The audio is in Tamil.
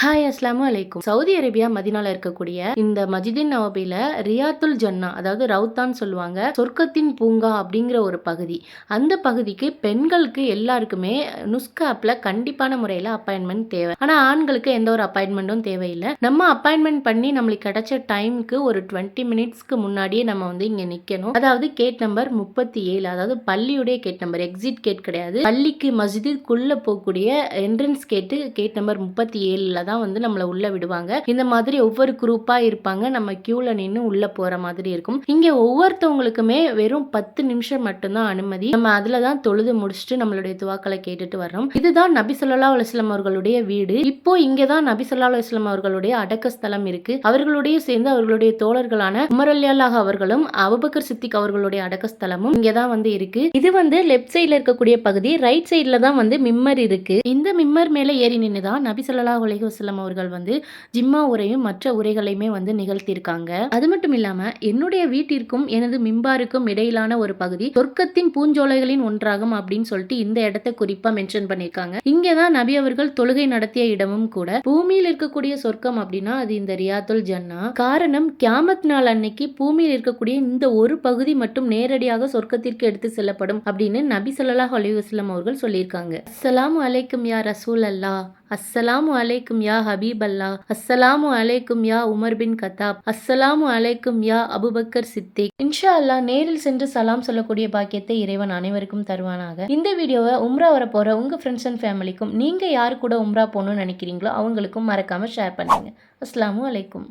ஹாய் அஸ்லாமு அலைக்கும். சவுதி அரேபியா மதினால இருக்கக்கூடிய இந்த மஜிதின் நவபில ரியாத்துல் ஜன்னா அதாவது ரவுத்தான் சொல்லுவாங்க சொர்க்கத்தின் பூங்கா அப்படிங்கிற ஒரு பகுதி. அந்த பகுதிக்கு பெண்களுக்கு எல்லாருக்குமே நுஸ்க ஆப்ல கண்டிப்பான முறையில் அப்பாயின்மெண்ட் தேவை. ஆனால் ஆண்களுக்கு எந்த ஒரு அப்பாயின்மெண்ட்டும் தேவையில்லை. நம்ம அப்பாயின்மெண்ட் பண்ணி நம்மளுக்கு கிடைச்ச டைமுக்கு ஒரு டுவெண்ட்டி மினிட்ஸ்க்கு முன்னாடியே நம்ம வந்து இங்கே நிற்கணும் அதாவது கேட் நம்பர் முப்பத்தி ஏழு அதாவது பள்ளியுடைய கேட் நம்பர் எக்ஸிட் கேட் கிடையாது. பள்ளிக்கு மஸ்ஜிதுக்குள்ள போகக்கூடிய என்ட்ரன்ஸ் கேட்டு கேட் நம்பர் முப்பத்தி ஏழு தான் வந்து நம்மளை உள்ள விடுவாங்க. இந்த மாதிரி ஒவ்வொரு குரூப்பா இருப்பாங்க. நம்ம கியூல நின்று உள்ள போற மாதிரி இருக்கும். இங்க ஒவ்வொருத்தவங்களுக்குமே வெறும் பத்து நிமிஷம் மட்டும்தான் அனுமதி. நம்ம அதுல தான் தொழுது முடிச்சுட்டு நம்மளுடைய துவாக்களை கேட்டுட்டு வர்றோம். இதுதான் நபி சொல்லா அலுவலம் அவர்களுடைய வீடு. இப்போ இங்கதான் நபி சொல்லா அலுவலம் அவர்களுடைய அடக்க ஸ்தலம் இருக்கு. அவர்களுடைய சேர்ந்து அவர்களுடைய தோழர்களான உமர் அலியல்லாஹ் அவர்களும் அபுபக்கர் சித்திக் அவர்களுடைய அடக்க ஸ்தலமும் இங்கதான் வந்து இருக்கு. இது வந்து லெஃப்ட் சைடுல இருக்கக்கூடிய பகுதி. ரைட் சைடுல தான் வந்து மிம்மர் இருக்கு. இந்த மிம்மர் மேல ஏறி நின்று தான் நபி சொல்லா அலைஹி வஸல்லம் அவர்கள் வந்து ஜிம்மா உரையும் மற்ற உரைகளையுமே வந்து நிகழ்த்தியிருக்காங்க. அது மட்டும் இல்லாம என்னுடைய வீட்டிற்கும் எனது மிம்பாருக்கும் இடையிலான ஒரு பகுதி சொர்க்கத்தின் பூஞ்சோலைகளின் ஒன்றாகும் அப்படின்னு சொல்லிட்டு இந்த இடத்தை குறிப்பா மென்ஷன் பண்ணியிருக்காங்க. இங்கதான் நபி அவர்கள் தொழுகை நடத்திய இடமும் கூட பூமியில் இருக்கக்கூடிய சொர்க்கம் அப்படின்னா அது இந்த ரியாத்துல் ஜன்னா. காரணம் கியாமத் நாள் அன்னைக்கு பூமியில் இருக்கக்கூடிய இந்த ஒரு பகுதி மட்டும் நேரடியாக சொர்க்கத்திற்கு எடுத்து செல்லப்படும் அப்படின்னு நபி சொல்லலாஹ் அலைஹி அவர்கள் சொல்லியிருக்காங்க. அஸ்ஸலாமு அலைக்கும் யா ரசூல் அல்லா அஸ்ஸலாமு அலைக்கும் யா ஹபீப் அல்லா அஸ்ஸலாமு அலைக்கும் யா உமர் பின் கத்தாப். அஸ்ஸலாமு அலைக்கும் யா அபுபக்கர் சித்திக். இன்ஷா அல்லாஹ் நேரில் சென்று சலாம் சொல்லக்கூடிய பாக்கியத்தை இறைவன் அனைவருக்கும் தருவானாக. இந்த வீடியோவை உம்ரா வர போற உங்க ஃப்ரெண்ட்ஸ் அண்ட் ஃபேமிலிக்கும் நீங்க யாரு கூட உம்ரா போகணும்னு நினைக்கிறீங்களோ அவங்களுக்கும் மறக்காம ஷேர் பண்ணுங்க. அஸ்லாமு அலைக்கும்.